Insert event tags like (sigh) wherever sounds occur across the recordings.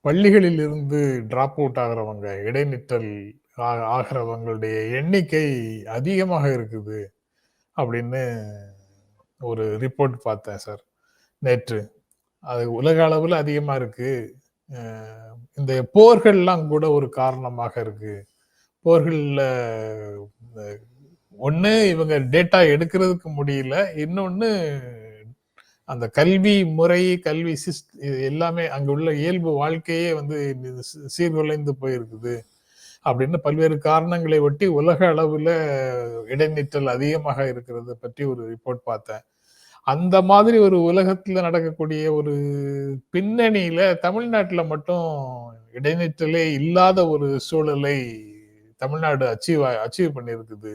பள்ளிகளில் இருந்து drop out ஆகிறவங்க இடைநிற்றல் ஆ- ஆகிறவங்களுடைய எண்ணிக்கை அதிகமாக இருக்குது அப்படின்னு ஒரு ரிப்போர்ட் பார்த்தேன் சார் நேற்று. அது உலக அளவில் அதிகமாக இருக்கு. இந்த போர்கள்லாம் கூட ஒரு காரணமாக இருக்கு. போர்களில் ஒன்று இவங்க டேட்டா எடுக்கிறதுக்கு முடியல இன்னொன்று அந்த கல்வி முறை கல்வி சிஸ் எல்லாமே அங்கே உள்ள இயல்பு வாழ்க்கையே வந்து சீர்குலைந்து போயிருக்குது. அப்படின்னு பல்வேறு காரணங்களை ஒட்டி உலக அளவில் இடைநிற்றல் அதிகமாக இருக்கிறது பற்றி ஒரு ரிப்போர்ட் பார்த்தேன். அந்த மாதிரி ஒரு உலகத்தில் நடக்கக்கூடிய ஒரு பின்னணியில தமிழ்நாட்டில் மட்டும் இடைநிற்றலே இல்லாத ஒரு சூழலை தமிழ்நாடு அச்சீவ் அச்சீவ் பண்ணியிருக்குது.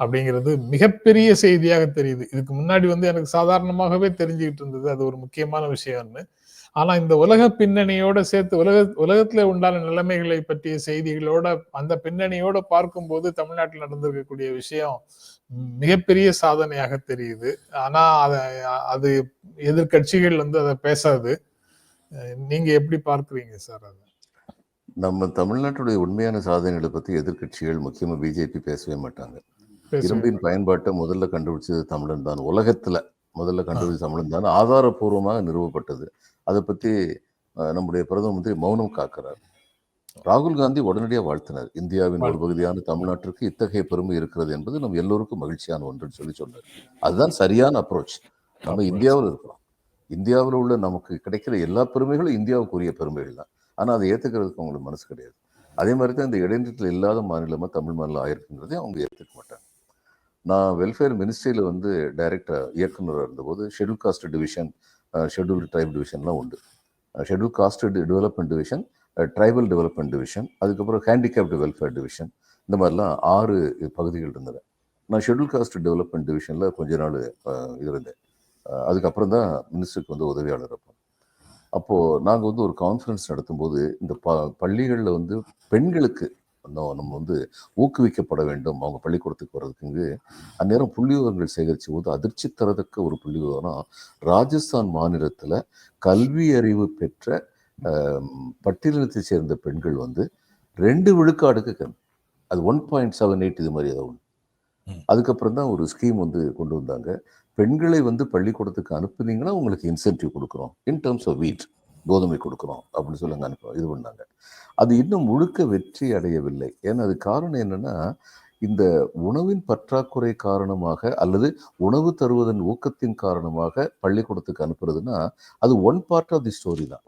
அப்படிங்கிறது மிகப்பெரிய செய்தியாக தெரியுது. இதுக்கு முன்னாடி வந்து எனக்கு சாதாரணமாகவே தெரிஞ்சுக்கிட்டு இருந்தது. அது ஒரு முக்கியமான விஷயம்னு. ஆனா இந்த உலக பின்னணியோட சேர்த்து உலக உலகத்துல உண்டான நிலைமைகளை பற்றிய செய்திகளோட அந்த பின்னணியோட பார்க்கும்போது தமிழ்நாட்டில் நடந்திருக்கக்கூடிய விஷயம் மிகப்பெரிய சாதனையாக தெரியுது. ஆனா அதை அது எதிர்க்கட்சிகள் வந்து அதை பேசாது. நீங்க எப்படி பார்க்குறீங்க சார் அதை? நம்ம தமிழ்நாட்டுடைய உண்மையான சாதனைகளை பத்தி எதிர்க்கட்சிகள் முக்கியமா பிஜேபி பேசவே மாட்டாங்க. இரும்பின் பயன்பாட்டை முதல்ல கண்டுபிடிச்சது தமிழன் தான். உலகத்துல முதல்ல கண்டுபிடிச்ச தமிழன் தான். ஆதாரபூர்வமாக நிறுவப்பட்டது. அதை பத்தி நம்முடைய பிரதம மந்திரி மௌனம் காக்கிறார். ராகுல் காந்தி உடனடியாக வாழ்த்தினார். இந்தியாவின் ஒரு பகுதியான தமிழ்நாட்டிற்கு இத்தகைய பெருமை இருக்கிறது என்பது நம்ம எல்லோருக்கும் மகிழ்ச்சியான ஒன்றுன்னு சொல்லி சொன்னார். அதுதான் சரியான அப்ரோச் நம்ம இந்தியாவில் இருக்கிறோம். இந்தியாவில் உள்ள நமக்கு கிடைக்கிற எல்லா பெருமைகளும் இந்தியாவுக்குரிய பெருமைகள் தான். ஆனால் அதை ஏற்றுக்கிறதுக்கு அவங்களுக்கு மனசு கிடையாது. அதே மாதிரி தான் இந்த இடைநிலத்தில் இல்லாத மாநிலமாக தமிழ் மாநிலம் ஆயிருக்குங்கிறதையும் அவங்க ஏற்றுக்க மாட்டாங்க. நான் வெல்ஃபேர் மினிஸ்ட்ரியில் வந்து டைரக்டர் இயக்குனராக இருந்தபோது schedule caste division schedule tribe டிவிஷன்லாம் உண்டு. Schedule caste development division tribal development division அதுக்கப்புறம் ஹேண்டிகேப்டு வெல்ஃபேர் டிவிஷன் இந்த மாதிரிலாம் ஆறு பகுதிகள் இருந்தது. நான் ஷெட்யூல் காஸ்ட் டெவலப்மெண்ட் டிவிஷனில் கொஞ்ச நாள் இருந்தேன். அதுக்கப்புறம் தான் மினிஸ்டருக்கு வந்து உதவியாளர் இருப்போம் அப்போது நாங்கள் வந்து ஒரு கான்ஃபரன்ஸ் நடத்தும்போது இந்த ப பள்ளிகளில் வந்து பெண்களுக்கு நம்ம வந்து ஊக்குவிக்கப்பட வேண்டும். அவங்க பள்ளிக்கூடத்துக்கு வர்றதுக்கு அந்நேரம் புள்ளி விவரங்கள் சேகரித்த போது அதிர்ச்சி தரத்தக்க ஒரு புள்ளி விவரம் ராஜஸ்தான் மாநிலத்தில் கல்வி அறிவு பெற்ற ஆம், பட்டியலினத்தை சேர்ந்த பெண்கள் வந்து ரெண்டு விழுக்காடுக்கு கம்மி. அது ஒன் பாயிண்ட் செவன் எயிட் இது மாதிரி ஏதாவது ஒன்று. அதுக்கப்புறம் தான் ஒரு ஸ்கீம் வந்து கொண்டு வந்தாங்க. பெண்களை வந்து பள்ளிக்கூடத்துக்கு அனுப்புனீங்கன்னா உங்களுக்கு இன்சென்டிவ் கொடுக்குறோம். இன் டர்ம்ஸ் ஆஃப் வீட். கோதுமை கொடுக்குறோம் அப்படின்னு சொல்லி அங்கே அனுப்ப இது பண்ணாங்க. அது இன்னும் முழுக்க வெற்றி அடையவில்லை. ஏன்னா அது காரணம் என்னன்னா இந்த உணவின் பற்றாக்குறை காரணமாக அல்லது உணவு தருவதன் ஊக்கத்தின் காரணமாக பள்ளிக்கூடத்துக்கு அனுப்புறதுன்னா அது one part of the story தான்.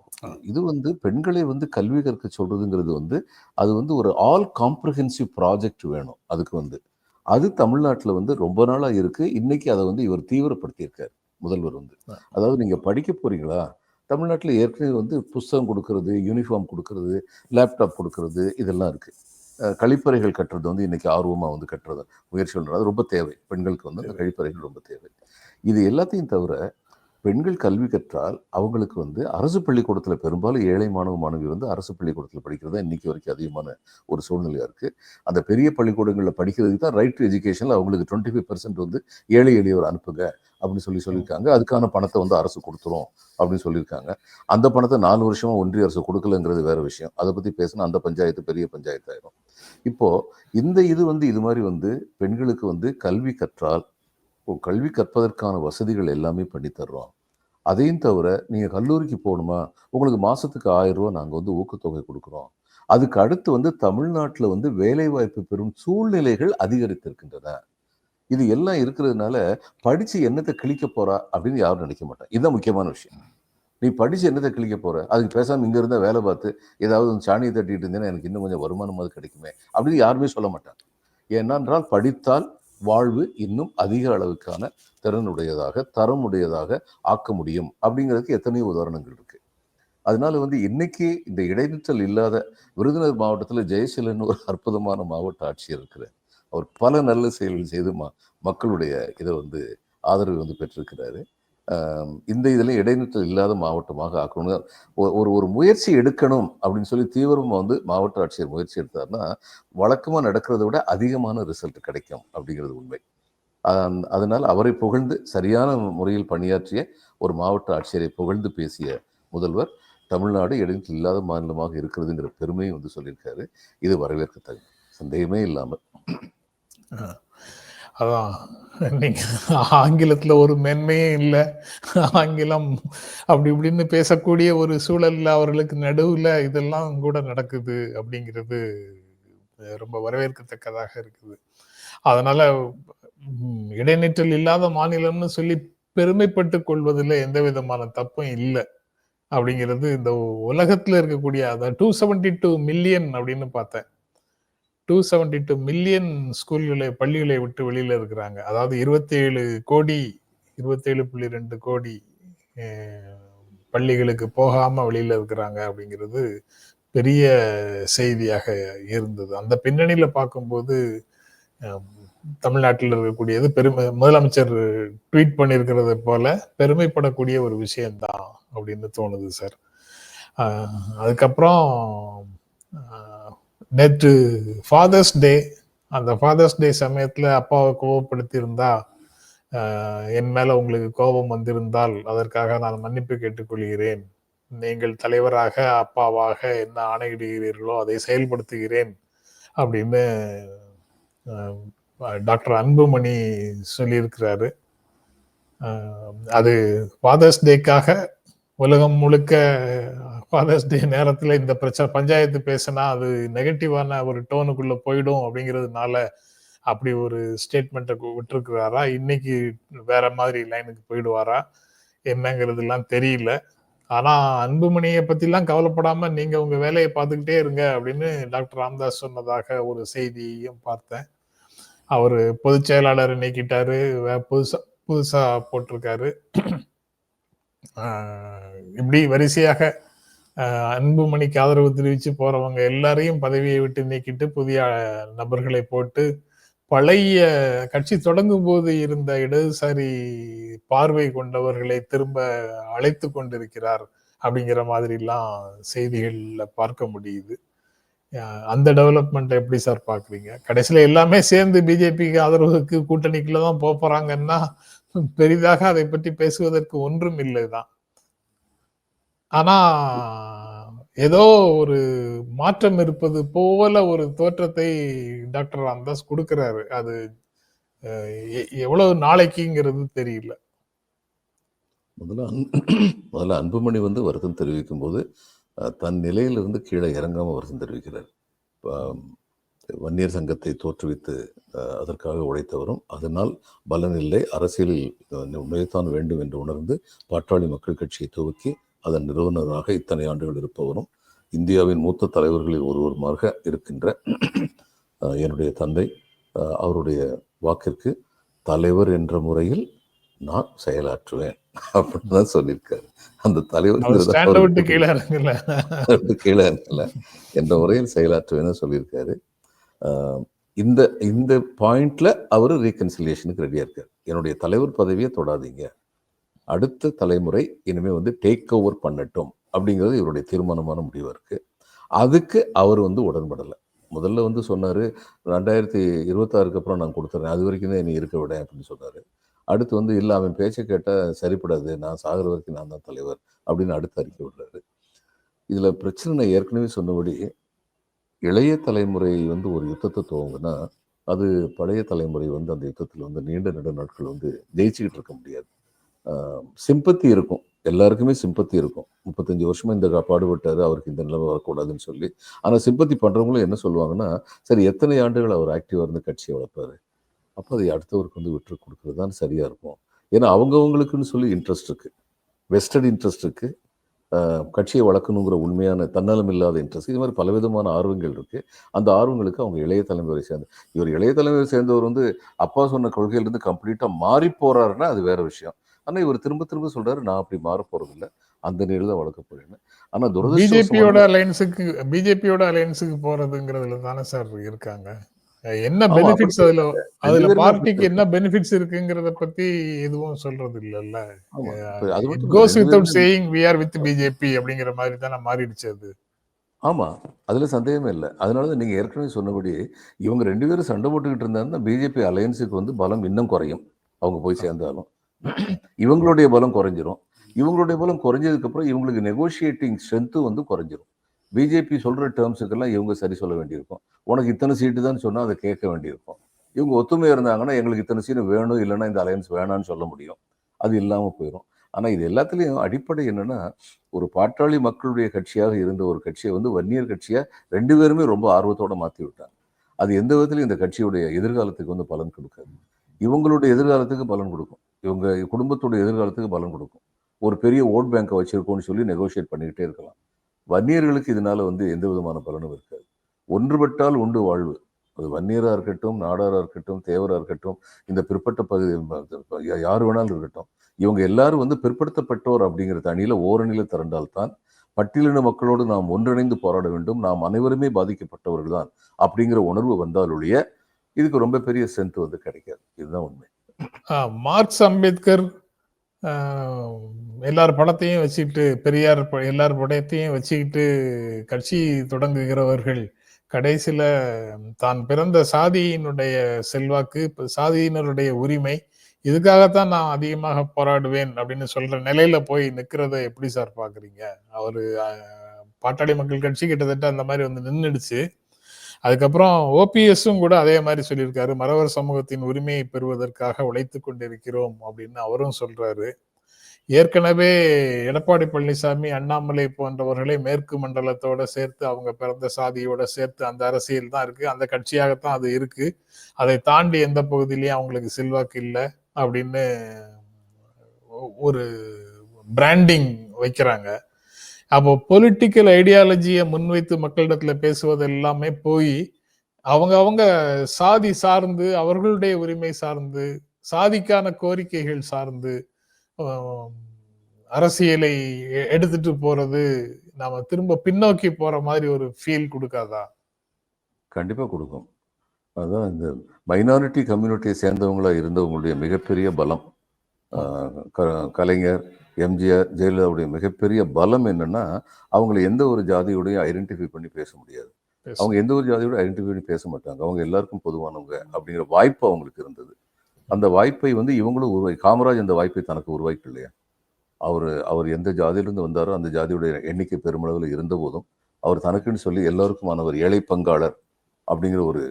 இது வந்து பெண்களை வந்து கல்வி கற்க சொல்றதுங்கிறது வந்து அது வந்து ஒரு ஆல் காம்ப்ரஹென்சிவ் ப்ராஜெக்ட் வேணும் அதுக்கு வந்து. அது தமிழ்நாட்டில் வந்து ரொம்ப நாளா இருக்கு. இன்னைக்கு அதை வந்து இவர் தீவிரப்படுத்தியிருக்கார் முதல்வர் வந்து. அதாவது நீங்க படிக்க போறீங்களா? தமிழ்நாட்டில் ஏற்கனவே வந்து புஸ்தகம் கொடுக்கறது யூனிஃபார்ம் கொடுக்கறது லேப்டாப் கொடுக்கறது இதெல்லாம் இருக்கு. அஹ் கழிப்பறைகள் கட்டுறது வந்து இன்னைக்கு ஆர்வமாக வந்து கட்டுறது முயற்சி பண்ணுறது அது ரொம்ப தேவை. பெண்களுக்கு வந்து அந்த கழிப்பறைகள் ரொம்ப தேவை. இது எல்லாத்தையும் தவிர பெண்கள் கல்வி கற்றால் அவங்களுக்கு வந்து அரசு பள்ளிக்கூடத்தில் பெரும்பாலும் ஏழை மாணவ மாணவி வந்து அரசு பள்ளிக்கூடத்தில் படிக்கிறது தான் இன்னைக்கு வரைக்கும் அதிகமான ஒரு சூழ்நிலையாக இருக்குது அந்த பெரிய பள்ளிக்கூடங்களில் படிக்கிறதுக்கு தான் ரைட் டு எஜுகேஷனில் அவங்களுக்கு டுவெண்ட்டி ஃபைவ் பர்சன்ட் வந்து ஏழை எளியவர் அனுப்புங்க அப்படின்னு சொல்லி சொல்லியிருக்காங்க. அதுக்கான பணத்தை வந்து அரசு கொடுத்துரும் அப்படின்னு சொல்லியிருக்காங்க. அந்த பணத்தை நாலு வருஷமா ஒன்றிய அரசு கொடுக்கலங்கிறது வேற விஷயம். அதை பற்றி பேசினா அந்த பஞ்சாயத்து பெரிய பஞ்சாயத்து ஆயிரும் இப்போ இந்த இது வந்து இது மாதிரி வந்து பெண்களுக்கு வந்து கல்வி கற்றால் கல்வி கற்பதற்கான வசதிகள் எல்லாமே பண்ணி தர்றோம். அதையும் தவிர நீங்கள் கல்லூரிக்கு போகணுமா? உங்களுக்கு மாதத்துக்கு ஆயிரம் ரூபா நாங்கள் வந்து ஊக்கத்தொகை கொடுக்குறோம். அதுக்கு அடுத்து வந்து தமிழ்நாட்டில் வந்து வேலைவாய்ப்பு பெறும் சூழ்நிலைகள் அதிகரித்திருக்கின்றன. இது எல்லாம் இருக்கிறதுனால படித்து என்னத்தை கிழிக்க போகிறா அப்படின்னு யாரும் நினைக்க மாட்டாங்க. இதுதான் முக்கியமான விஷயம். நீ படித்து என்னத்தை கிழிக்க போகிற அதுக்கு பேசாமல் இங்கே இருந்தால் வேலை பார்த்து ஏதாவது ஒரு சாணியை தட்டிட்டு இருந்தேன்னா எனக்கு இன்னும் கொஞ்சம் வருமானமாவது கிடைக்குமே அப்படின்னு யாருமே சொல்ல மாட்டாங்க. ஏனென்றால் படித்தால் வாழ்வு இன்னும் அதிக அளவுக்கான திறனுடையதாக தரமுடையதாக ஆக்க முடியும் அப்படிங்கிறதுக்கு எத்தனையோ உதாரணங்கள் இருக்கு. அதனால வந்து இன்னைக்கு இந்த இடைநிற்றல் இல்லாத விருதுநகர் மாவட்டத்தில் ஜெயசீலன் ஒரு அற்புதமான மாவட்ட ஆட்சியர் இருக்கிறார். அவர் பல நல்ல செயல்கள் செய்து மக்களுடைய இதை வந்து ஆதரவு வந்து பெற்றிருக்கிறாரு. இந்த இதில் இடைநிற்றல் இல்லாத மாவட்டமாக ஆக்கணும் ஒரு ஒரு முயற்சி எடுக்கணும் அப்படின்னு சொல்லி தீவிரமாக வந்து மாவட்ட ஆட்சியர் முயற்சி எடுத்தாருன்னா வழக்கமாக நடக்கிறத விட அதிகமான ரிசல்ட் கிடைக்கும் அப்படிங்கிறது உண்மை. அதனால் அவரை புகழ்ந்து சரியான முறையில் பணியாற்றிய ஒரு மாவட்ட ஆட்சியரை புகழ்ந்து பேசிய முதல்வர் தமிழ்நாடு இடைநிற்றல் இல்லாத மாநிலமாக இருக்கிறதுங்கிற பெருமையை வந்து சொல்லியிருக்காரு. இது வரவேற்கத்தக்க சந்தேகமே இல்லாமல். அதான். நீங்கள் ஆங்கிலத்தில் ஒரு மென்மையே இல்லை. ஆங்கிலம் அப்படி இப்படின்னு பேசக்கூடிய ஒரு சூழலில் அவர்களுக்கு நடுவில் இதெல்லாம் கூட நடக்குது அப்படிங்கிறது ரொம்ப வரவேற்கத்தக்கதாக இருக்குது. அதனால் இடைநிற்றல் இல்லாத மாநிலம்னு சொல்லி பெருமைப்பட்டு கொள்வதில் எந்த விதமான தப்பும் இல்லை அப்படிங்கிறது இந்த உலகத்தில் இருக்கக்கூடிய அதான் டூ செவன்டி டூ மில்லியன் அப்படின்னு பார்த்தேன். டூ செவன்டி டூ மில்லியன் ஸ்கூல்களை பள்ளிகளை விட்டு வெளியில இருக்கிறாங்க. அதாவது இருபத்தி ஏழு கோடி இருபத்தேழு புள்ளி ரெண்டு கோடி பள்ளிகளுக்கு போகாம வெளியில இருக்கிறாங்க அப்படிங்கிறது பெரிய செய்தியாக இருந்தது. அந்த பின்னணியில பார்க்கும்போது தமிழ்நாட்டில் இருக்கக்கூடியது பெருமை முதலமைச்சர் ட்வீட் பண்ணியிருக்கிறத போல பெருமைப்படக்கூடிய ஒரு விஷயம்தான் அப்படின்னு தோணுது சார். அதுக்கப்புறம் நேற்று ஃபாதர்ஸ் டே அந்த ஃபாதர்ஸ் டே சமயத்தில் அப்பாவை கோபப்படுத்தியிருந்தா என் மேல உங்களுக்கு கோபம் வந்திருந்தால் அதற்காக நான் மன்னிப்பு கேட்டுக்கொள்கிறேன். நீங்கள் தலைவராக அப்பாவாக என்ன ஆணையிடுகிறீர்களோ அதை செயல்படுத்துகிறேன் அப்படின்னு டாக்டர் அன்புமணி சொல்லியிருக்கிறாரு. அது ஃபாதர்ஸ் டேக்காக உலகம் முழுக்க ஃபாதர்ஸ் டே நேரத்துல இந்த பிரச்சனை பஞ்சாயத்து பேசினா அது நெகட்டிவான ஒரு டோனுக்குள்ள போயிடும் அப்படிங்கிறதுனால அப்படி ஒரு ஸ்டேட்மெண்ட்டை விட்டுருக்குறாரா? இன்னைக்கு வேற மாதிரி லைனுக்கு போயிடுவாரா? என்னங்கிறதுலாம் தெரியல. ஆனா அன்புமணியை பத்திலாம் கவலைப்படாம நீங்க உங்க வேலையை பார்த்துக்கிட்டே இருங்க அப்படின்னு டாக்டர் ராம்தாஸ் சொன்னதாக ஒரு செய்தியையும் பார்த்தேன். அவர் பொதுச் செயலாளர் நீக்கிட்டாரு. வே- புதுசா புதுசா போட்டிருக்காரு. இப்படி வரிசையாக அன்புமணிக்கு ஆதரவு தெரிவித்து போறவங்க எல்லாரையும் பதவியை விட்டு நீக்கிட்டு புதிய நபர்களை போட்டு பழைய கட்சி தொடங்கும் போது இருந்த இடதுசாரி பார்வை கொண்டவர்களை திரும்ப அழைத்து கொண்டிருக்கிறார் அப்படிங்கிற மாதிரிலாம் செய்திகளில் பார்க்க முடியுது. அந்த டெவலப்மெண்ட் எப்படி சார் பாக்குறீங்க கடைசியில எல்லாமே சேர்ந்து பிஜேபிக்கு ஆதரவுக்கு கூட்டணிக்குள்ள தான் போக போறாங்கன்னா பெரிதாக அதை பற்றி பேசுவதற்கு ஒன்றும் இல்லை தான். ஆனா ஏதோ ஒரு மாற்றம் இருப்பது போல ஒரு தோற்றத்தை டாக்டர் ராம்தாஸ் கொடுக்கிறாரு. அது எ- எவ்வளவு நாளைக்குங்கிறது தெரியல. முதல்ல அன்- முதல்ல அன்புமணி வந்து வருத்தம் தெரிவிக்கும் போது தன் நிலையிலிருந்து கீழே இறங்காம வருத்தம் தெரிவிக்கிறார். வன்னியர் சங்கத்தை தோற்றுவித்து அதற்காக உழைத்தவரும் அதனால் பலன் இல்லை அரசியலில் அஹ், நுழையத்தான் வேண்டும் என்று உணர்ந்து பாட்டாளி மக்கள் கட்சியை துவக்கி அதன் நிறுவனராக இத்தனை ஆண்டுகள் இருப்பவரும் இந்தியாவின் மூத்த தலைவர்களில் ஒருவருமாக இருக்கின்ற (clears throat) என்னுடைய தந்தை அவருடைய வாக்கிற்கு தலைவர் என்ற முறையில் நான் செயலாற்றுவேன் (laughs) அப்படின்னு தான் சொல்லியிருக்காரு. அந்த தலைவர் கீழே இறங்கல. என்ற முறையில் செயலாற்றுவேன்னு சொல்லியிருக்காரு. ஆஹ் இந்த இந்த பாயிண்ட்ல அவர் ரீகன்சிலியேஷனுக்கு ரெடியா இருக்காரு. என்னுடைய தலைவர் பதவியை தொடாதீங்க. அடுத்த தலைமுறை இனிமேல் வந்து டேக் ஓவர் பண்ணட்டும் அப்படிங்கிறது இவருடைய தீர்மானமான முடிவாக இருக்குது அதுக்கு அவர் வந்து உடன்படலை. முதல்ல வந்து சொன்னார் ரெண்டாயிரத்தி இருபத்தாறுக்கு அப்புறம் நான் கொடுத்துறேன். அது வரைக்கும் தான் என்னை இருக்க விட அப்படின்னு சொன்னார். அடுத்து வந்து இல்லை அவன் பேச்சை கேட்டால் சரிப்படாது. நான் சாகிற வரைக்கும் நான் தான் தலைவர் அப்படின்னு அடுத்து அறிக்கை விடுறாரு. இதில் பிரச்சனை நான் ஏற்கனவே சொன்னபடி இளைய தலைமுறை வந்து ஒரு யுத்தத்தை துவங்குனா அது பழைய தலைமுறை வந்து அந்த யுத்தத்தில் வந்து நீண்ட நெடு நாட்கள் வந்து ஜெயிச்சுக்கிட்டு இருக்க முடியாது. சிம்பத்தி இருக்கும். எல்லாருக்குமே சிம்பத்தி இருக்கும். முப்பத்தஞ்சு வருஷமா இந்த கா- பாடுபட்டாரு. அவருக்கு இந்த நிலைமை வரக்கூடாதுன்னு சொல்லி. ஆனால் சிம்பத்தி பண்றவங்களும் என்ன சொல்லுவாங்கன்னா சரி எத்தனை ஆண்டுகள் அவர் ஆக்டிவாக இருந்து கட்சியை வளர்ப்பாரு? அப்போ அதை அடுத்தவருக்கு வந்து விட்டு கொடுக்குறது தான் சரியா இருக்கும். ஏன்னா அவங்கவங்களுக்குன்னு சொல்லி இன்ட்ரெஸ்ட் இருக்கு. வெஸ்டட் இன்ட்ரெஸ்ட் இருக்கு. கட்சியை வளர்க்கணுங்கிற உண்மையான தன்னலம் இல்லாத இன்ட்ரெஸ்ட் இது மாதிரி பலவிதமான ஆர்வங்கள் இருக்கு. அந்த ஆர்வங்களுக்கு அவங்க இளைய தலைமுறை சேர்ந்து இவர் இளைய தலைமுறை சேர்ந்தவர் வந்து அப்பா சொன்ன கொள்கையிலிருந்து கம்ப்ளீட்டாக மாறி போறாருன்னா அது வேற விஷயம். ஆனா இவர் திரும்ப திரும்ப சொல்றாரு நான் அப்படி மாற போறதில்ல. அந்த நிலையில தான் வளர்க்க போறேன் ஆனா பிஜேபியோட துரதிருஷ்டவசமான அலையன்ஸுக்கு பிஜேபியோட அலையன்ஸுக்கு போறதுங்கிறதுல தானே சார் இருக்காங்க? என்ன பெனிஃபிட்ஸ் அதுல அதுல பார்ட்டிக்கு என்ன பெனிஃபிட்ஸ் இருக்குங்கிறத பத்தி எதுவும் சொல்றது இல்லல்ல கோஸ் பேருமே saying we are with BJP அப்படிங்கிற மாதிரி தானே மாறிடுச்சு அது. ஆமா அதுல சந்தேகமே இல்லை. அதனாலதான் நீங்க ஏற்கனவே சொன்னபடி இவங்க ரெண்டு பேரும் சண்டை போட்டுக்கிட்டு இருந்தாங்கன்னா பிஜேபி அலையன்ஸுக்கு வந்து பலம் இன்னும் குறையும். அவங்க போய் சேர்ந்தாலும். இவங்களுடைய பலம் குறைஞ்சிரும். இவங்களுடைய பலம் குறைஞ்சதுக்கப்புறம் இவங்களுக்கு நெகோஷியேட்டிங் ஸ்ட்ரென்த்து வந்து குறைஞ்சிரும். பிஜேபி சொல்கிற டேர்ம்ஸுக்கெல்லாம் இவங்க சரி சொல்ல வேண்டியிருக்கும். உனக்கு இத்தனை சீட்டு தான் சொன்னால் அதை கேட்க வேண்டியிருக்கும். இவங்க ஒத்துமையாக இருந்தாங்கன்னா எங்களுக்கு இத்தனை சீட்டு வேணும் இல்லைன்னா இந்த அலையன்ஸ் வேணாம்னு சொல்ல முடியும். அது இல்லாமல் போயிடும் ஆனால் இது எல்லாத்துலேயும் அடிப்படை என்னென்னா ஒரு பாட்டாளி மக்களுடைய கட்சியாக இருந்த ஒரு கட்சியை வந்து வன்னியர் கட்சியாக ரெண்டு பேருமே ரொம்ப ஆர்வத்தோட மாற்றி விட்டாங்க. அது எந்த விதத்துலையும் இந்த கட்சியுடைய எதிர்காலத்துக்கு வந்து பலன் கொடுக்காது. இவங்களுடைய எதிர்காலத்துக்கு பலன் கொடுக்கும். இவங்க குடும்பத்துடைய எதிர்காலத்துக்கு பலன் கொடுக்கும். ஒரு பெரிய ஓட் பேங்கை வச்சுருக்கோன்னு சொல்லி நெகோஷியேட் பண்ணிக்கிட்டே இருக்கலாம். வன்னியர்களுக்கு இதனால் வந்து எந்த விதமான பலனும் இருக்காது. ஒன்றுபட்டால் உண்டு வாழ்வு. அது வன்னியராக இருக்கட்டும் நாடாராக இருக்கட்டும் தேவராக இருக்கட்டும் இந்த பிற்பட்ட பகுதி யார் வேணாலும் இருக்கட்டும். இவங்க எல்லாரும் வந்து பிற்படுத்தப்பட்டோர் அப்படிங்கிற தனியில் ஓரணியில திரண்டால்தான் பட்டியலின மக்களோடு நாம் ஒன்றிணைந்து போராட வேண்டும் நாம் அனைவருமே பாதிக்கப்பட்டவர்கள் தான் அப்படிங்கிற உணர்வு வந்தாலொழிய இதுக்கு ரொம்ப பெரிய ஸ்ட்ரென்த் வந்து கிடைக்காது. இதுதான் உண்மை. மார்க்ஸ் அம்பேத்கர் எல்லார் படத்தையும் வச்சுக்கிட்டு பெரியார் ப- எல்லார் படத்தையும் வச்சுக்கிட்டு கட்சி தொடங்குகிறவர்கள் கடைசியில தான் பிறந்த சாதியினுடைய செல்வாக்கு சாதியினருடைய உரிமை இதுக்காகத்தான் நான் அதிகமாக போராடுவேன் அப்படின்னு சொல்ற நிலையில போய் நிக்கிறத எப்படி சார் பாக்குறீங்க? அவரு பாட்டாளி மக்கள் கட்சி கிட்டத்தட்ட அந்த மாதிரி வந்து நின்றுடுச்சு அதுக்கப்புறம் ஓபிஎஸும் கூட அதே மாதிரி சொல்லியிருக்காரு. மறவர் சமூகத்தின் உரிமையை பெறுவதற்காக உழைத்து கொண்டிருக்கிறோம் அப்படின்னு அவரும் சொல்றாரு. ஏற்கனவே எடப்பாடி பழனிசாமி அண்ணாமலை போன்றவர்களை மேற்கு மண்டலத்தோட சேர்த்து அவங்க பிறந்த சாதியோட சேர்த்து அந்த அரசியல் தான் இருக்கு. அந்த கட்சியாகத்தான் அது இருக்கு. அதை தாண்டி எந்த பகுதியிலையும் அவங்களுக்கு செல்வாக்கு இல்லை அப்படின்னு ஒரு பிராண்டிங் வைக்கிறாங்க. அப்போ பொலிட்டிக்கல் ஐடியாலஜியை முன்வைத்து மக்களிடத்துல பேசுவது எல்லாமே போய் அவங்க அவங்க சாதி சார்ந்து அவர்களுடைய உரிமை சார்ந்து சாதிக்கான கோரிக்கைகள் சார்ந்து அரசியலை எ- எடுத்துட்டு போறது நாம திரும்ப பின்னோக்கி போற மாதிரி ஒரு ஃபீல் கொடுக்காதா? கண்டிப்பா கொடுக்கும். அதுதான் இந்த மைனாரிட்டி கம்யூனிட்டியை சேர்ந்தவங்களா இருந்தவங்களுடைய மிகப்பெரிய பலம். க- கலைஞர் எம்ஜிஆர் ஜெயலலிதாவுடைய மிகப்பெரிய பலம் என்னன்னா அவங்களை எந்த ஒரு ஜாதியோடையும் ஐடென்டிஃபை பண்ணி பேச முடியாது. அவங்க எந்த ஒரு ஜாதியோட ஐடென்டிஃபை பண்ணி பேச மாட்டாங்க. அவங்க எல்லாருக்கும் பொதுவானவங்க அப்படிங்கிற வாய்ப்பு அவங்களுக்கு இருந்தது. அந்த வாய்ப்பை வந்து இவங்களும் உருவாய் காமராஜ் அந்த வாய்ப்பை தனக்கு உருவாக்கி இல்லையா? அவர் அவர் எந்த ஜாதியிலிருந்து வந்தாரோ அந்த ஜாதியுடைய எண்ணிக்கை பெருமளவில் இருந்த போதும் அவர் தனக்குன்னு சொல்லி எல்லாருக்குமானவர் ஏழை பங்காளர் அப்படிங்கிற ஒரு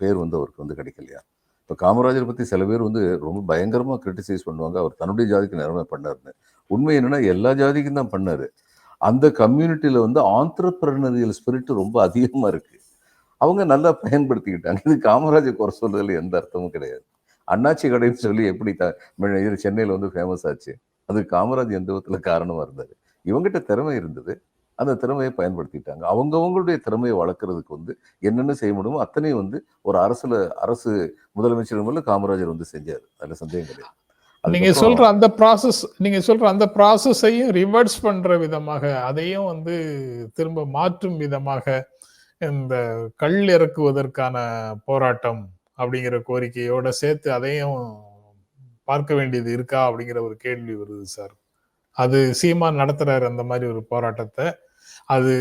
பேர் வந்து அவருக்கு வந்து கிடைக்கலையா இப்போ காமராஜர் பற்றி சில பேர் வந்து ரொம்ப பயங்கரமாக கிரிட்டிசைஸ் பண்ணுவாங்க. அவர் தன்னுடைய ஜாதிக்கு நிறமை பண்ணாருன்னு. உண்மை என்னன்னா எல்லா ஜாதிக்கும் தான் பண்ணாரு. அந்த கம்யூனிட்டியில் வந்து ஆந்திரப்பிரனரியல் ஸ்பிரிட் ரொம்ப அதிகமாக இருக்குது அவங்க நல்லா பயன்படுத்திக்கிட்டாங்க. இது காமராஜர் குறை சொல்றதுல எந்த அர்த்தமும் கிடையாது. அண்ணாச்சி கடைன்னு சொல்லி எப்படி த இது சென்னையில் வந்து ஃபேமஸ் ஆச்சு. அது காமராஜ் எந்த விதத்தில் காரணமாக இருந்தார்? இவங்ககிட்ட திறமை இருந்தது. அந்த திறமையை பயன்படுத்திட்டாங்க. அவங்கவுங்களுடைய திறமையை வளர்க்குறதுக்கு வந்து என்னென்ன செய்ய முடியுமோ அத்தனையும் வந்து ஒரு அரசில் அரசு முதலமைச்சர் மேல காமராஜர் வந்து செஞ்சார். அதில் சந்தேகம் கிடையாது. நீங்க சொல்ற அந்த ப்ராசஸ் நீங்க சொல்ற அந்த ப்ராசஸையும் ரிவர்ஸ் பண்ற விதமாக அதையும் வந்து திரும்ப மாற்றும் விதமாக இந்த கல் இறக்குவதற்கான போராட்டம் அப்படிங்கிற கோரிக்கையோட சேர்த்து அதையும் பார்க்க வேண்டியது இருக்கா அப்படிங்கிற ஒரு கேள்வி வருது சார். அது சீமான் நடத்துறாரு அந்த மாதிரி ஒரு போராட்டத்தை. அது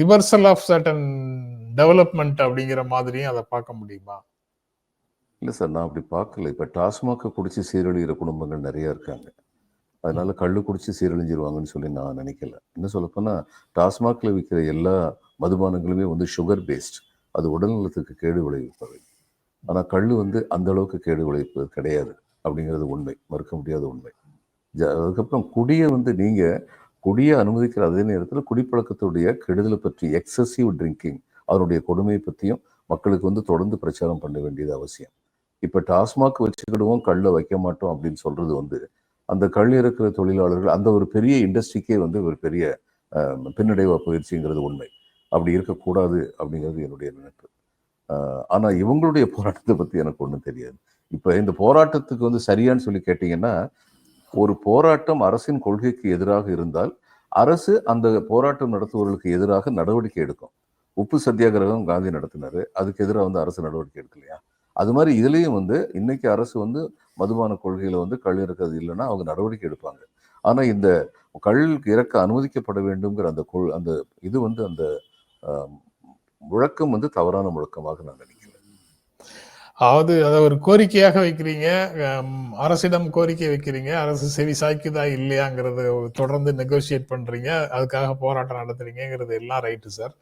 ரிவர்சல் ஆஃப் சர்டன் டெவலப்மெண்ட் அப்படிங்கிற மாதிரியும் அதை பார்க்க முடியுமா? இல்லை சார் நான் அப்படி பார்க்கல. இப்போ டாஸ்மாகை குடிச்சு சீரழிகிற குடும்பங்கள் நிறைய இருக்காங்க. அதனால கள்ளு குடிச்சு சீரழிஞ்சிருவாங்கன்னு சொல்லி நான் நினைக்கல. என்ன சொல்லப்போனால் டாஸ்மாகில் விற்கிற எல்லா மதுபானங்களுமே வந்து சுகர் பேஸ்ட் அது உடல்நலத்துக்கு கேடு விளைவிப்பவை. ஆனால் கள்ளு வந்து அந்த அளவுக்கு கேடு விளைவிப்பது கிடையாது அப்படிங்கிறது உண்மை. மறுக்க முடியாத உண்மை. ஜ- அதுக்கப்புறம் குடியை வந்து நீங்கள் குடியை அனுமதிக்கிற அதே நேரத்தில் குடிப்பழக்கத்துடைய கெடுதலை பற்றி எக்ஸசிவ் ட்ரிங்கிங் அதனுடைய கொடுமையை பற்றியும் மக்களுக்கு வந்து தொடர்ந்து பிரச்சாரம் பண்ண வேண்டியது அவசியம். இப்போ டாஸ்மாக் வச்சுக்கிடுவோம் கல்லை வைக்க மாட்டோம் அப்படின்னு சொல்றது வந்து அந்த கல் இருக்கிற தொழிலாளர்கள் அந்த ஒரு பெரிய இண்டஸ்ட்ரிக்கே வந்து ஒரு பெரிய அஹ், பின்னடைவா போயிடுச்சுங்கிறது உண்மை. அப்படி இருக்கக்கூடாது அப்படிங்கிறது என்னுடைய நினைப்பு. ஆனால் ஆனா இவங்களுடைய போராட்டத்தை பத்தி எனக்கு ஒன்றும் தெரியாது. இப்போ இந்த போராட்டத்துக்கு வந்து சரியான்னு சொல்லி கேட்டிங்கன்னா ஒரு போராட்டம் அரசின் கொள்கைக்கு எதிராக இருந்தால் அரசு அந்த போராட்டம் நடத்துபவர்களுக்கு எதிராக நடவடிக்கை எடுக்கும். உப்பு சத்தியாகிரகம் காந்தி நடத்தினாரு. அதுக்கு எதிராக வந்து அரசு நடவடிக்கை எடுக்கலையா? அது மாதிரி இதுலேயும் வந்து இன்னைக்கு அரசு வந்து மதுபான கொள்கையில் வந்து கள் இருக்கிறது இல்லைன்னா அவங்க நடவடிக்கை எடுப்பாங்க. ஆனால் இந்த கல் இறக்க அனுமதிக்கப்பட வேண்டும்ங்கிற அந்த கொள் அந்த இது வந்து அந்த முழக்கம் வந்து தவறான முழக்கமாக நான் நினைக்கிறேன். அதாவது அதை ஒரு கோரிக்கையாக வைக்கிறீங்க அரசிடம் கோரிக்கை வைக்கிறீங்க அரசு செவி சாய்க்குதா இல்லையாங்கிறத தொடர்ந்து நெகோசியேட் பண்றீங்க அதுக்காக போராட்டம் நடத்துறீங்கிறது எல்லாம் ரைட்டு சார்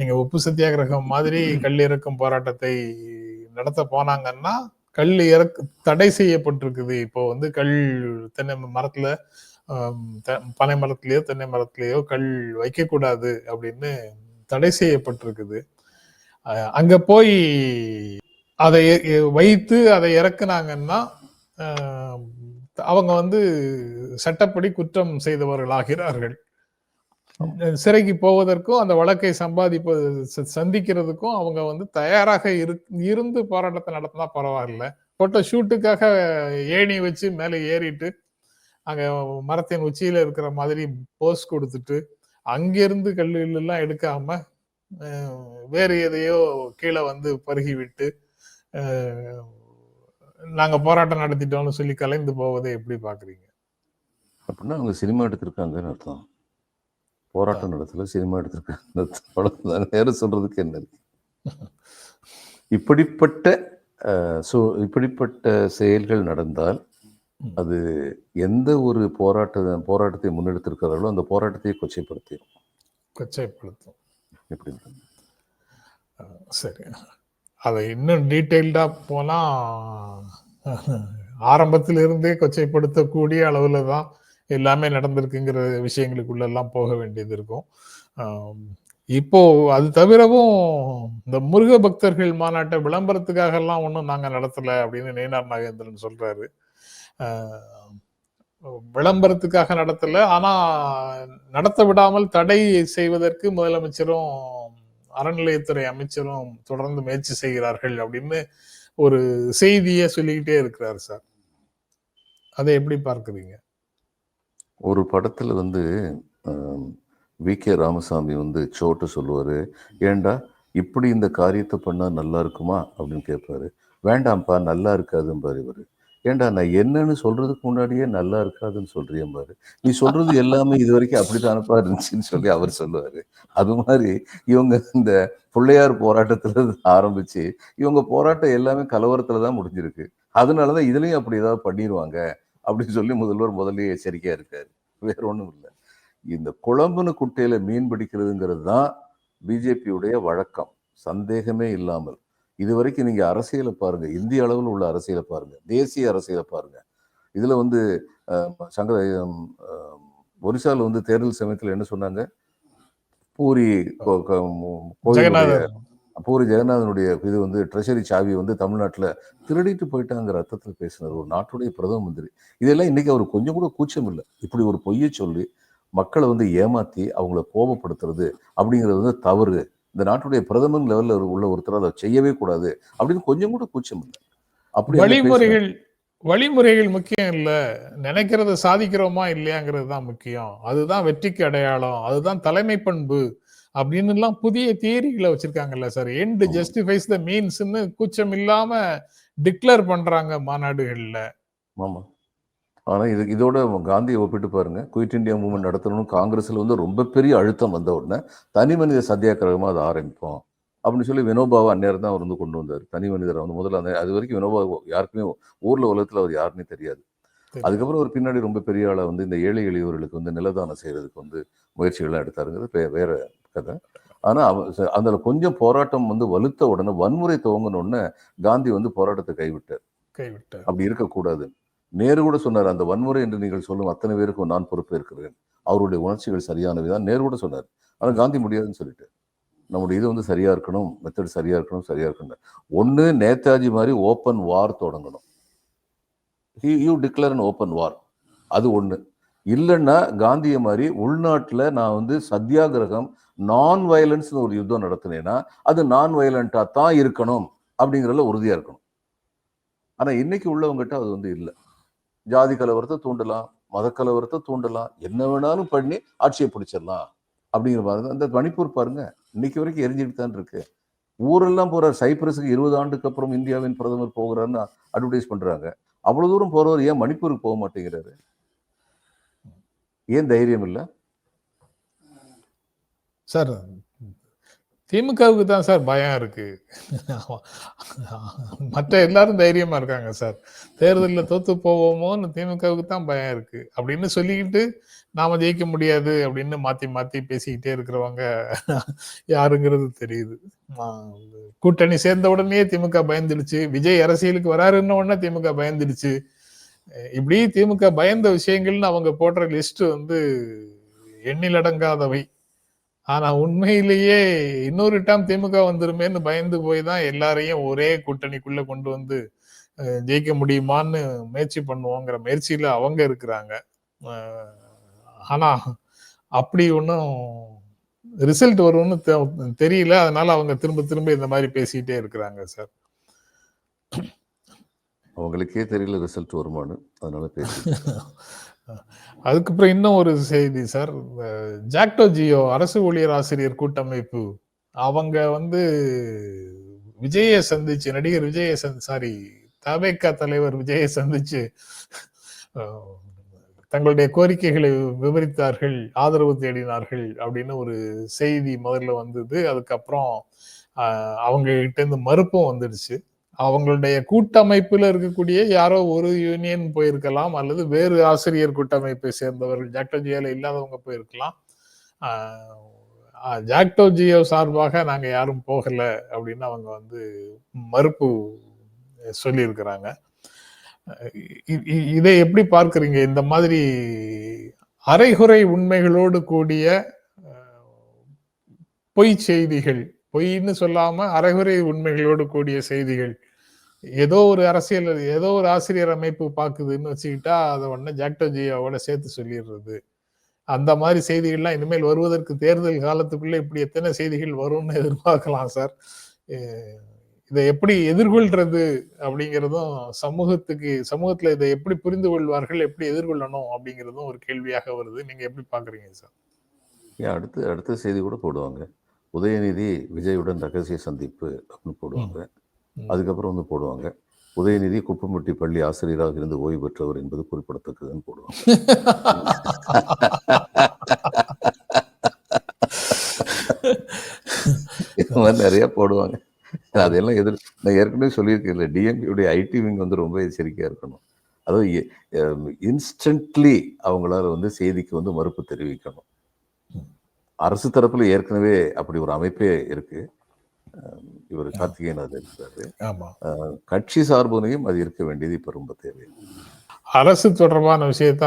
நீங்க உப்பு சத்தியாகிரகம் மாதிரி கல் இறக்கும் போராட்டத்தை நடத்த போனாங்கன்னா கல் இறக்கு தடை செய்யப்பட்டிருக்குது. இப்போ வந்து கல் தென்னை மரத்துல பனை மரத்திலேயோ தென்னை மரத்திலேயோ கல் வைக்கக்கூடாது அப்படின்னு தடை செய்யப்பட்டிருக்குது. அங்க போய் அதை வைத்து அதை இறக்குனாங்கன்னா அவங்க வந்து சட்டப்படி குற்றம் செய்தவர்கள் ஆகிறார்கள் சிறைக்கு போவதற்கும் அந்த வழக்கை சம்பாதிப்பது சந்திக்கிறதுக்கும் அவங்க வந்து தயாராக இரு இருந்து போராட்டத்தை நடத்தினா பரவாயில்ல. போட்டோ ஷூட்டுக்காக ஏணி வச்சு மேலே ஏறிட்டு அங்க மரத்தின் உச்சியில இருக்கிற மாதிரி போஸ் கொடுத்துட்டு அங்கிருந்து கல்லூரில எல்லாம் எடுக்காம வேறு எதையோ கீழே வந்து பருகி விட்டு அஹ், நாங்க போராட்டம் நடத்திட்டோம்னு சொல்லி கலைந்து போவதை எப்படி பாக்குறீங்க அப்படின்னா அவங்க சினிமா எடுத்திருக்காங்கன்னு அர்த்தம். போராட்டம் நடத்தல சினிமா எடுத்திருக்காங்க. அவ்வளவுதான். நேரம் சொல்றதுக்கு என்ன இருக்கு? இப்படிப்பட்ட சோ இப்படிப்பட்ட செயல்கள் நடந்தால் அது எந்த ஒரு போராட்ட போராட்டத்தை முன்னெடுத்திருக்கிறார்களோ அந்த போராட்டத்தை கொச்சைப்படுத்திடும் கொச்சைப்படுத்தும். எப்படி சரி. அதை இன்னும் டீட்டெயில்டா போனா ஆரம்பத்துல இருந்தே கொச்சைப்படுத்தக்கூடிய அளவுல தான் எல்லாமே நடந்திருக்குங்கிற விஷயங்களுக்குள்ள எல்லாம் போக வேண்டியது இருக்கும். இப்போ அது தவிரவும் இந்த முருக பக்தர்கள் மாநாட்டை விளம்பரத்துக்காக எல்லாம் ஒன்றும் நாங்கள் நடத்தலை அப்படின்னு நேனார் நாகேந்திரன் சொல்றாரு. விளம்பரத்துக்காக நடத்தல. ஆனா நடத்த விடாமல் தடை செய்வதற்கு முதலமைச்சரும் அறநிலையத்துறை அமைச்சரும் தொடர்ந்து முயற்சி செய்கிறார்கள் அப்படின்னு ஒரு செய்தியை சொல்லிக்கிட்டே இருக்கிறார் சார். அதை எப்படி பார்க்குறீங்க? ஒரு படத்தில் வந்து வி கே ராமசாமி வந்து சோட்டு சொல்லுவார் ஏன்டா இப்படி இந்த காரியத்தை பண்ணால் நல்லா இருக்குமா? அப்படின்னு கேட்பாரு வேண்டாம்ப்பா நல்லா இருக்காதும்பாரு இவர். ஏண்டா நான் என்னன்னு சொல்றதுக்கு முன்னாடியே நல்லா இருக்காதுன்னு சொல்றியே பாரு நீ சொல்றது எல்லாமே இது வரைக்கும் அப்படித்தானப்பா இருந்துச்சுன்னு சொல்லி அவர் சொல்லுவாரு. அது மாதிரி இவங்க இந்த பிள்ளையார் போராட்டத்துல ஆரம்பித்து ஆரம்பிச்சு இவங்க போராட்டம் எல்லாமே கலவரத்துல தான் முடிஞ்சிருக்கு. அதனாலதான் இதுலயும் அப்படி ஏதாவது பண்ணிடுவாங்க அப்படின்னு சொல்லி முதல்வர் முதல்லயே எச்சரிக்கையா இருக்காரு. வேற ஒண்ணும் இல்லை. இந்த குழம்புன்னு குட்டையில மீன் பிடிக்கிறதுங்கிறது தான் பிஜேபியுடைய வழக்கம். சந்தேகமே இல்லாமல். இது வரைக்கும் நீங்க அரசியலை பாருங்க. இந்திய அளவில் உள்ள அரசியலை பாருங்க. தேசிய அரசியலை பாருங்க. இதுல வந்து சங்கர ஒரிசாவில் ஒரிசால வந்து தேர்தல் சமயத்தில் என்ன சொன்னாங்க? பூரி கோ- பூரி ஜெகநாதனுடைய இது வந்து ட்ரெஷரி சாவி வந்து தமிழ்நாட்டுல திருடிட்டு போயிட்டாங்கிற அர்த்தத்தில் பேசினார். ஒரு நாட்டுடைய பிரதம மந்திரி. இதெல்லாம் இன்னைக்கு அவர் கொஞ்சம் கூட கூச்சம் இல்லை. இப்படி ஒரு பொய்யை சொல்லி மக்களை வந்து ஏமாத்தி அவங்கள கோபப்படுத்துறது அப்படிங்கிறது வந்து தவறு. இந்த நாட்டுடைய பிரதமர் லெவல்ல உள்ள ஒருத்தர் அதை செய்யவே கூடாது அப்படின்னு கொஞ்சம் கூட கூச்சம் இல்லை. அப்படி. வழிமுறைகள் வழிமுறைகள் முக்கியம் இல்ல. நினைக்கிறத சாதிக்கிறோமா இல்லையாங்கிறது தான் முக்கியம். அதுதான் வெற்றிக்கு அடையாளம். அதுதான் தலைமை பண்பு. அப்படின்னு எல்லாம் புதிய தியரிகளை வச்சிருக்காங்கல்ல சார். எண்ட். ஜஸ்டிஃபைஸ் த மீன்ஸ்னு கூச்சம் இல்லாம டிக்ளேர் பண்றாங்க மாநாடுகள்ல. ஆமா. ஆனா இது இதோட காந்தியை ஒப்பிட்டு பாருங்க. குயிட் இந்தியா மூவ்மெண்ட் நடத்தணும்னு காங்கிரஸ்ல வந்து ரொம்ப பெரிய அழுத்தம் வந்த உடனே தனி மனித சத்தியாகிரகமா அதை ஆரம்பிப்போம் அப்படின்னு சொல்லி வினோபாவை அந்நேரம் தான் அவர் வந்து கொண்டு வந்தார். தனி மனிதரை வந்து முதல்ல அந்த அது வரைக்கும் வினோபா யாருக்குமே ஊர்ல உலகத்துல அவர் யாருன்னே தெரியாது. அதுக்கப்புறம் ஒரு பின்னாடி ரொம்ப பெரிய ஆளா வந்து இந்த ஏழை எளியவர்களுக்கு வந்து நிலதானம் செய்யறதுக்கு வந்து முயற்சிகள்லாம் எடுத்தாருங்கிறது வேற கதை ஆனா அவ- ச- அதுல கொஞ்சம் போராட்டம் வந்து வலுத்த உடனே வன்முறை துவங்கின உடனே காந்தி வந்து போராட்டத்தை கைவிட்டார். கைவிட்டார். அப்படி இருக்கக்கூடாது. நேரு கூட சொன்னார் அந்த வன்முறை என்று நீங்கள் சொல்லும் அத்தனை பேருக்கும் நான் பொறுப்பேற்கிறேன். அவருடைய உணர்ச்சிகள் சரியானவைதான் நேரு கூட சொன்னார். ஆனா காந்தி முடியாதுன்னு சொல்லிட்டு நம்முடைய இது வந்து சரியா இருக்கணும். மெத்தட் சரியா இருக்கணும் சரியா இருக்கணும். ஒண்ணு நேதாஜி மாதிரி ஓப்பன் வார் தொடங்கணும். You declare an open war அது ஒண்ணு. இல்லைன்னா காந்திய மாதிரி உள்நாட்டுல நான் வந்து சத்தியாகிரகம் நான் வயலன்ஸ்னு ஒரு யுத்தம் நடத்தினேன்னா அது நான் வயலண்டா தான் இருக்கணும் அப்படிங்கிறதுல உறுதியாக இருக்கணும். ஆனால் இன்னைக்கு உள்ளவங்ககிட்ட அது வந்து இல்லை. ஜாதி கலவரத்தை தூண்டலாம் மதக்கலவரத்தை தூண்டலாம் என்ன வேணாலும் பண்ணி ஆட்சியை பிடிச்சிடலாம் அப்படிங்கிற மாதிரி. அந்த மணிப்பூர் பாருங்க இன்னைக்கு வரைக்கும் எரிஞ்சிட்டு தான் இருக்கு. ஊரெல்லாம் போறார். சைப்ரஸுக்கு இருபது ஆண்டுக்கு அப்புறம் இந்தியாவின் பிரதமர் போகிறாருன்னு அட்வர்டைஸ் பண்றாங்க. அவ்வளவு தூரம் போறவர் ஏன் மணிப்பூருக்கு போக மாட்டேங்கிறாரு? ஏன் தைரியம் இல்லை? சார் திமுகவுக்கு தான் சார் பயம் இருக்கு. மற்ற எல்லாரும் தைரியமா இருக்காங்க சார். தேர்தலில் தோத்து போவோமோன்னு திமுகவுக்கு தான் பயம் இருக்கு. அப்படின்னு சொல்லிக்கிட்டு நாம ஜெயிக்க முடியாது அப்படின்னு மாத்தி மாத்தி பேசிக்கிட்டே இருக்கிறவங்க யாருங்கிறது தெரியுது. கூட்டணி சேர்ந்த உடனே திமுக பயந்துடுச்சு. விஜய் அரசியலுக்கு வராருன்ன உடனே திமுக பயந்துடுச்சு. இப்படி திமுக பயந்த விஷயங்கள்னு அவங்க போடுற லிஸ்ட் வந்து எண்ணிலடங்காதவை. ஆனா உண்மையிலேயே இன்னொரு டைம் திமுக வந்துருமேன்னு பயந்து போய் தான் எல்லாரையும் ஒரே கூட்டணிக்குள்ள கொண்டு வந்து ஜெயிக்க முடியுமான்னு முயற்சி பண்ணுவோங்கிற முயற்சியில அவங்க இருக்கிறாங்க. ஆனா அப்படி ஒன்றும் ரிசல்ட் வரும்னு தெரியல. அதனால அவங்க திரும்ப திரும்ப இந்த மாதிரி பேசிக்கிட்டே இருக்கிறாங்க சார். அவங்களுக்கே தெரியல ரிசல்ட் வருமானு அதனால பேசி (laughs) அதுக்கப்புறம் இன்னும் ஒரு செய்தி சார். ஜாக்டோ ஜியோ அரசு ஊழியர் ஆசிரியர் கூட்டமைப்பு. அவங்க வந்து விஜயை சந்திச்சு நடிகர் விஜயை சாரி தபேக்கா தலைவர் விஜயை சந்திச்சு தங்களுடைய கோரிக்கைகளை விவரித்தார்கள் ஆதரவு தேடினார்கள் அப்படின்னு ஒரு செய்தி முதல்ல வந்தது. அதுக்கப்புறம் அவங்க கிட்ட இருந்து மறுப்பும் வந்துடுச்சு. அவங்களுடைய கூட்டமைப்பில் இருக்கக்கூடிய யாரோ ஒரு யூனியன் போயிருக்கலாம் அல்லது வேறு ஆசிரியர் கூட்டமைப்பை சேர்ந்தவர்கள் ஜாக்டோ ஜியோல இல்லாதவங்க போயிருக்கலாம். ஜாக்டோஜியோ ஜாக்டோ ஜியோ சார்பாக நாங்கள் யாரும் போகலை அப்படின்னு அவங்க வந்து மறுப்பு சொல்லியிருக்கிறாங்க. இதை எப்படி பார்க்குறீங்க? இந்த மாதிரி அரைகுறை உண்மைகளோடு கூடிய பொய் செய்திகள் பொய்ன்னு சொல்லாம அரைகுறை உண்மைகளோடு கூடிய செய்திகள் ஏதோ ஒரு அரசியல் ஏதோ ஒரு ஆசிரியர் அமைப்பு பாக்குதுன்னு வச்சுக்கிட்டா அதை உடனே ஜாக்டோஜியாவோட சேர்த்து சொல்லிடுறது. அந்த மாதிரி செய்திகள்லாம் இனிமேல் வருவதற்கு தேர்தல் காலத்துக்குள்ள இப்படி எத்தனை செய்திகள் வரும்னு எதிர்பார்க்கலாம் சார். இதை எப்படி எதிர்கொள்றது அப்படிங்கிறதும் சமூகத்துக்கு சமூகத்துல இதை எப்படி புரிந்து கொள்வார்கள் எப்படி எதிர்கொள்ளணும் அப்படிங்கிறதும் ஒரு கேள்வியாக வருது. நீங்க எப்படி பாக்குறீங்க சார்? அடுத்து அடுத்த செய்தி கூட போடுவாங்க. உதயநிதி விஜயுடன் ரகசிய சந்திப்பு அப்படின்னு போடுவாங்க. அதுக்கப்புறம் வந்து போடுவாங்க. உதயநிதி குப்பம்பட்டி பள்ளி ஆசிரியராக இருந்து ஓய்வு பெற்றவர் என்பது குறிப்பிடத்தக்கதுன்னு போடுவாங்க. இந்த மாதிரி நிறைய போடுவாங்க. அதெல்லாம் எதிர் நான் ஏற்கனவே சொல்லியிருக்கேன் இல்லை டிஎம்கேடைய ஐடி விங் வந்து ரொம்ப எச்சரிக்கையா இருக்கணும். அதாவது இன்ஸ்டன்ட்லி அவங்களால வந்து செய்திக்கு வந்து மறுப்பு தெரிவிக்கணும். அரசு தரப்புல ஏற்கனவே அப்படி ஒரு அமைப்பே இருக்கு. அஹ் இவர் கார்த்திகேயன் அது இருக்கிறாரு கட்சி சார்புனையும் அது இருக்க வேண்டியது இப்ப ரொம்ப தேவை அரசு தொடர்பான விஷயத்த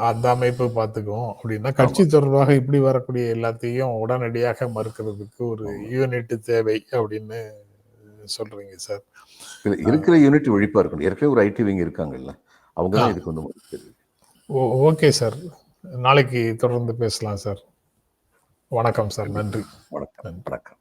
அந்த அமைப்பு பார்த்துக்கும் அப்படின்னா கட்சி தொடர்பாக இப்படி வரக்கூடிய எல்லாத்தையும் உடனடியாக மறுக்கிறதுக்கு ஒரு யூனிட் தேவை அப்படின்னு சொல்றீங்க சார். இருக்கிற யூனிட் விழிப்பா இருக்கணும். ஏற்கனவே ஒரு ஐடி விங் இருக்காங்கல்ல அவங்க தான் இதுக்கு வந்து ஓகே சார். நாளைக்கு தொடர்ந்து பேசலாம் சார். வணக்கம் சார். நன்றி. வணக்கம். வணக்கம்.